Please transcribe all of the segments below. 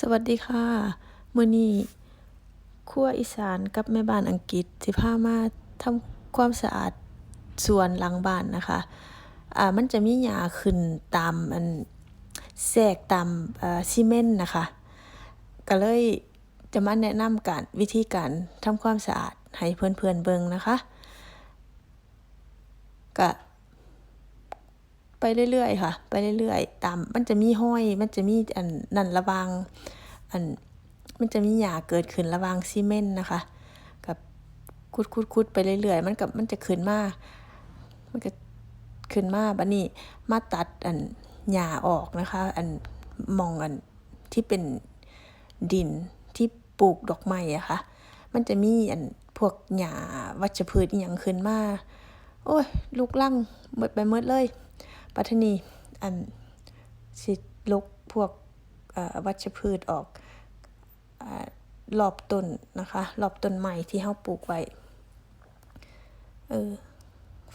สวัสดีค่ะมื้อนี้ครัวอีสานกับแม่บ้านอังกฤษสิพามาทำความสะอาดสวนหลังบ้านนะคะ อ่า มันจะมีหญ้าขึ้นตามอันแทรกตามอ่อซีเมนต์นะคะ ก็เลยจะมาแนะนำการวิธีการทำความสะอาดให้เพื่อนๆเบิ่งนะคะก็ เรื่อยๆค่ะ ไปเรื่อยๆ ตามมันจะมีห้อย มันจะมีอันนั่นระวางอันมันจะมีหญ้าเกิดขึ้นระวางซีเมนต์นะคะ กับขุดๆๆไปเรื่อยๆ มันก็มันจะขึ้นมามันก็ขึ้นมาบัดนี้มาตัดอันหญ้าออกนะคะ อันมองอันที่เป็นดินที่ปลูกดอกไม้อะค่ะ มันจะมีอันพวกหญ้าวัชพืชอิหยังขึ้นมา โอ้ยลุกลังหมดไปหมดเลย บัทนีอันสิลกพวกวัชพืชออกรอบต้นนะคะรอบต้นไม้ที่เราปลูกไว้เออ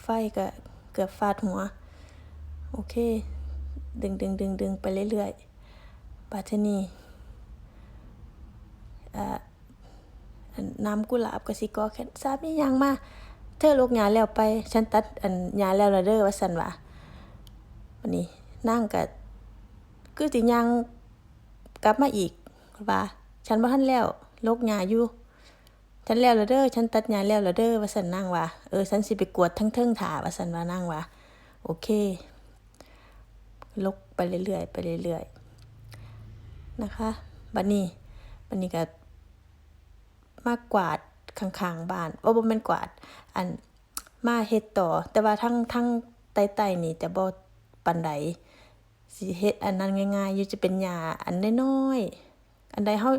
ไฟก็เกือบฟาดหัว โอเค ดึงดึงดึงดึงไปเรื่อยๆบัดทีนี้อ่าน้ำกุหลาบกสิกอแค่สามีย่างมา เธอลกหญ้าแล้วไป ฉันตัดอันหญ้าแล้วละเด้อว่าซั่นว่า วันนี้นางก็คือสิย่างกลับมาอีกว่าฉันบ่ทันแล้วโลกหญ้าอยู่ฉันแล้วล้วเด้อฉันตัดหญ้าแล้วล้วเด้อว่าซั่นนางว่าเออฉันสิไปกวดทั้งเทิงท่าว่าซั่นว่านางว่าโอเคลกไปเรื่อยๆไปเรื่อยๆนะคะบัดนี้บัดนี้ก็มากกวาดข้างๆบ้านโอ้บ่แม่นกวาด อันมาเฮ็ดต่อ แต่ว่าทั้งทั้งใต้ๆนี่จะบ่ ปานใดสิเฮ็ดอันนั้นง่ายๆอยู่จะเป็นหญ้าอันน้อยๆอันใดเฮา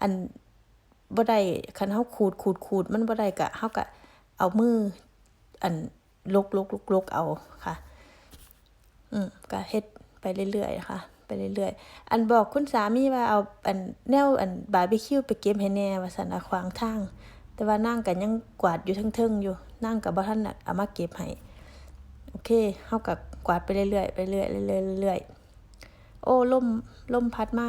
อันบ่ได้คันเฮาขูดๆๆมันบ่ได้ก็เฮาก็เอามืออันลกๆๆๆเอาค่ะ อืมก็เฮ็ดไปเรื่อยๆค่ะ ไปเรื่อยๆ อันบอกคุณสามีว่าเอาอันแนวอันบาร์บีคิวไปเก็บให้แน่ว่าซั่นน่ะขวางทาง แต่ว่านางก็ยังกวาดอยู่เทิงๆอยู่นางก็บ่ทันน่ะเอามาเก็บให้ โอเคเฮาก็กวาดไปเรื่อยๆไปเรื่อยๆเรื่อยๆเรื่อยๆโอ้ล่มล่มพัดมา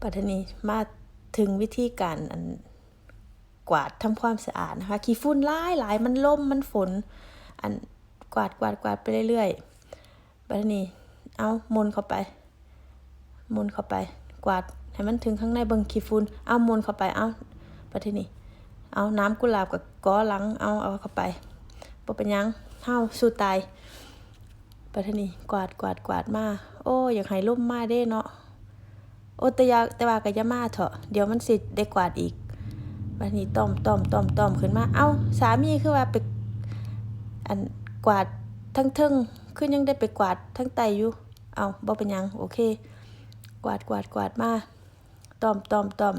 บัดทีนี้มาถึงวิธีการอันกวาดทำความสะอาดนะคะขี้ฝุ่นหลายหลายมันล่มมันฝน อันกวาดกวาดกวาดไปเรื่อยๆบัดทีนี้เอามนเข้าไป มนเข้าไป กวาดให้มันถึงข้างในเบิ่งขี้ฝุ่นเอามนเข้าไปเอาบัดทีนี้ เอาน้ำกุหลาบกับก้อหลังเอาเอาเข้าไปบ่เป็นยังเฮาสู้ตายบัทีนี้กวาดกวาดกวาดมาโอ้อยากให้ลมมาเด้เนาะโอ้แต่ยาแต่ว่าก็ยามาเถอะเดี๋ยวมันสิได้กวาดอีกบัดนี้ต้อมต้อมต้อมต้อมขึ้นมาเอ้าสามีคือว่าไปอันกวาดทั้งเทิงคือยังได้ไปกวาดทั้งไตอยู่เอาบ่เป็นยังโอเค กวาดกวาดกวาดมาต้อมต้อมต้อม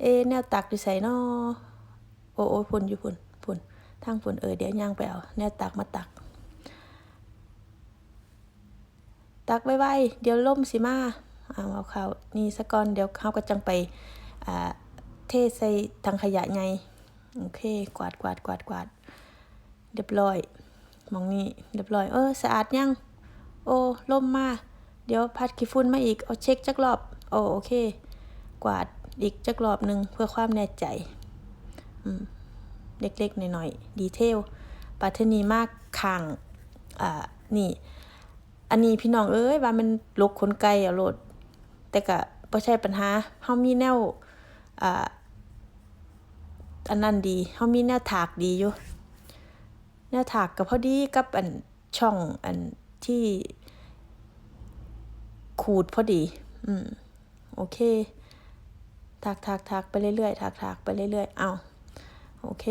เอแนวตักอยู่ไสน้อโอ้โอ้พุ่นอยู่พุ่นพุ่นทางพุ่นเออเดี๋ยวย่างไปเอาแนวตักมาตัก ตักไว้ๆเดี๋ยวล่มสิมาเอาเอาข้านี่ซะก่อนเดี๋ยวเขาวก็จังไปอ่าเทใส่ถังขยะไงโอเค กวาดกวาดกวาดกวาดเรียบร้อยมองนี้เรียบร้อยเออสะอาดยังโอ้ล่มมา เดี๋ยวพัดขี้ฝุ่นมาอีก เอาเช็คจักรอบ โอ้โอเค กวาด อีกจักรอบหนึ่งเพื่อความแน่ใจเล็กๆหน่อยๆดีเทลปัทนีมากข้างอ่านี่ อันนี้พี่น้องเอ้ยว่ามันลกขนไก่อาโลด แต่ก็บ่ใช่ปัญหาเฮามีแนวอ่าอันนั้นดีเฮามีแนวถากดีอยู่แนวถากก็พอดีกับอันช่องอันที่ขูดพอดี อืม โอเค ถากถากถากไปเรื่อยๆถากถากไปเรื่อยๆเอาโอเค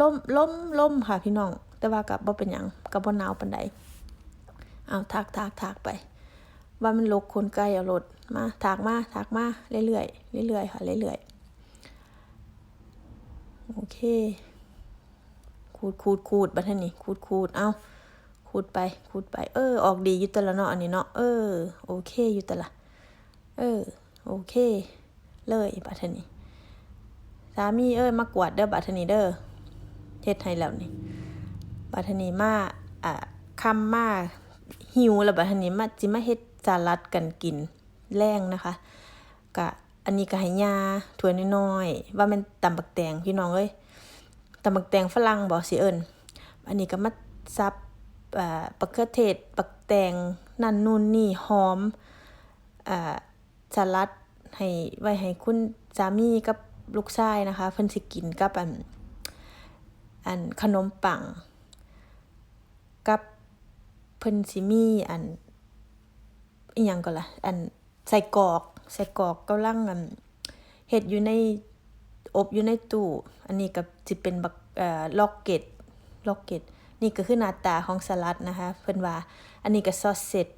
ล่มล่มล่มค่ะพี่น้อง แต่ว่ากับบ่เป็นหยังกับบ่หนาวปานใดเอาถากถากถากไป ว่ามันลกคนไกลเอารถมาถากมาถากมาเรื่อยๆเรื่อยๆค่ะเรื่อยๆโอเคขูดขูดขูดบัดนี้ขูดขูดเอาขูดไปขูดไป เออ ออกดีอยู่แต่ละเนาะอันนี้เนาะเออ โอเคอยู่แต่ละ เออ โอเค เลยบัดนี้สามีเอ้ยมากวดเด้อบัดนี้เด้อเฮ็ดให้แล้วนี่บัดนี้มาอ่าคำมาหิวแล้วบัดหันนี้มาสิมาเฮ็ดสลัดกันกินแรงนะคะก็อันนี้ก็ให้ยาถ้วน้อยๆว่าม่นตำบักแตงพี่น้องเอ้ยตำบักแตงฝรั่งบ่สิเอิ้นอันนี้ก็มาซับอ่าบักเขือเทศบักแตงนั่นนู่นนี่หอมอ่า สลัดให้ไว้ให้คุณสามีกับลูกชายนะคะ เพิ่นสิกินกับอันอันขนมปัง กับเพิ่นสิมีอันอีหยังก็ล่ะอันใส่กอกใส่กอกกำลังอันเฮ็ดอยู่ในอบอยู่ในตู้ อันนี้ก็สิเป็นบักเอ่อล็อกเก็ตล็อกเก็ตนี่ก็คือหน้าตาของสลัดนะคะ เพิ่นว่า อันนี้ก็ซอสเสร็จ